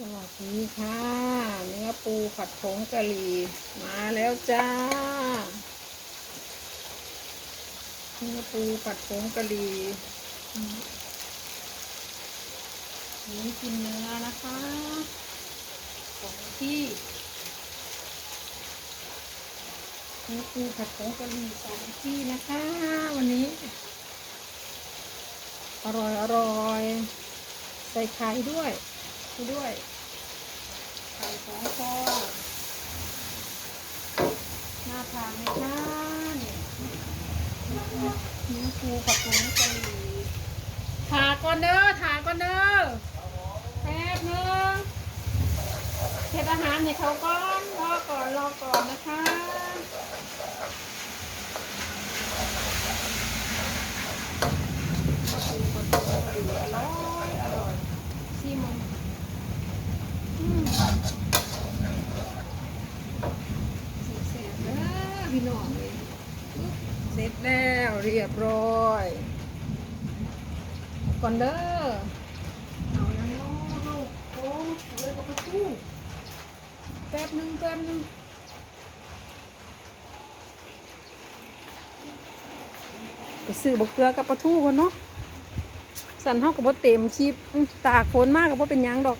สวัสดีค่ะ เนื้อปูผัดผงกะหรี่มาแล้วจ้า เนื้อปูผัดผงกะหรี่อืมนี่กินเนื้อนะคะของที่เนื้อปูผัดผงกะหรี่สองที่นะคะ วันนี้ อร่อยอร่อย ใส่ไข่ด้วย ด้วยไข่สองฟองหน่าทานไหมคะนี่เนื้อปูกับผงกะหรี่ถาก่อนเด้อถาก่อนเด้อแป๊บนึงเทศอาหารให้เขาก่อนรอก่อนรอก่อนนะคะปูกับผงกะหรี่อร่อยอร่อยชิม มันอืมเสร็จแล้วพี่น้องเลยเสร็จแล้วเรียบร้อยก่อนเด้อเอายังน้อลูกโอ้เอาเลยกับประตูแป๊บหนึงแป๊บหนึงไปซื้อบักเกลือกับปลาทูก่อนเนาะสันเท่ากับว่าเต็มชิปอื้อตากฝนมากกับว่าเป็นหยังดอก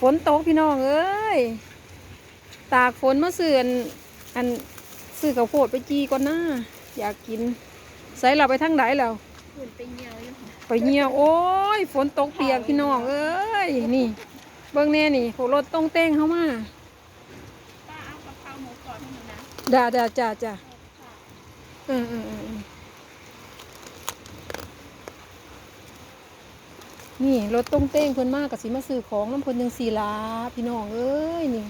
ฝนตกพี่น้องเอ้ย ตากฝนมาเสื่อนอันซื้อข้าวโพดไปจีก่อนหน้าอยากกิน ใส่เราไปทางไหนแล้วหุ่นไปเหี่ยวอยู่ไปเหี่ยว โอ้ย ฝนตกเปียกพี่น้องเอ้ย นี่ เบิ่งแน่นี่โหรถต้องเต้งเข้ามาป้าเอากะเพราหมูกรอบให้หนูนะด่าด่าจ้าจ้าเออเออเออเออ นี่รถต้งเต้งเพิ่นมากกับสีมาซื้อของน้ำเพิ่นยังสีลาพี่น้องเอ้ยนี่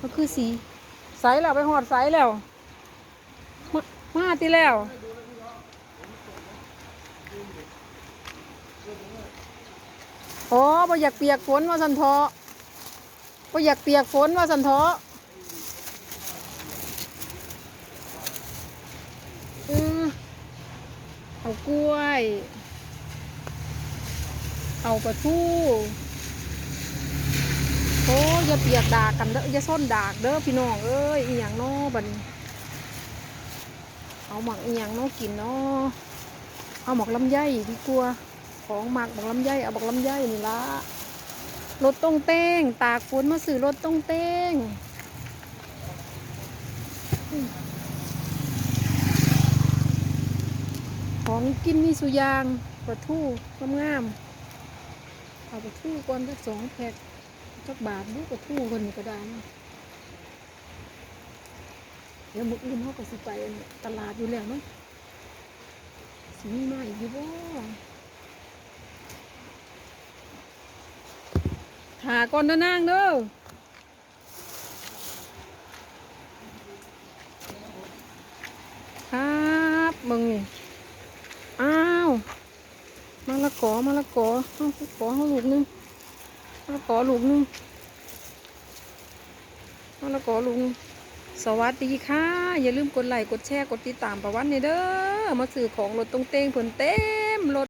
มันคือสีใสแล้วไปหอดใสแล้วมามาตีแล้วโอ้บ่อยากเปียกฝนว่าสันทาะบ่อยากเปียกฝนว่าสันทอเอากล้วย เอาปลาทูโอ้อย่าเปียกดากกันเด้ออย่าส้นดากเด้อพี่น้องเอ้ยอีหยังน้อบันเอาหมักอีหยังน้อกินน้อเอาหมักลำไยดีกว่าของหมักหมักลำไยเอาหมักลำไยนี่ละรถต้องเต้ง ตากฝนมาซื้อรถต้องเต้งของกินมีสุยางปลาทูงามๆ เอาไปทู่ก่อนสักสองแพ็คสักบาทดูปลาทูคนก็ได้นะเดี๋ยวมุกอื่นเขาก็สิไปตลาดอยู่แล้วเนาะสิมีมาอีกอยู่บ่หาก่อนนะนางเด้อครับมึงนี่ กอมะละกอเอาละกอเอาลูกหนึงมะละกอลูกหนึงมะละกอลูกหนึงสวัสดีค่ะ อย่าลืมกดไลค์กดแชร์กดติดตามประวันในเด้อมาสื่อของรถตรงเต้งผลเต็มรถ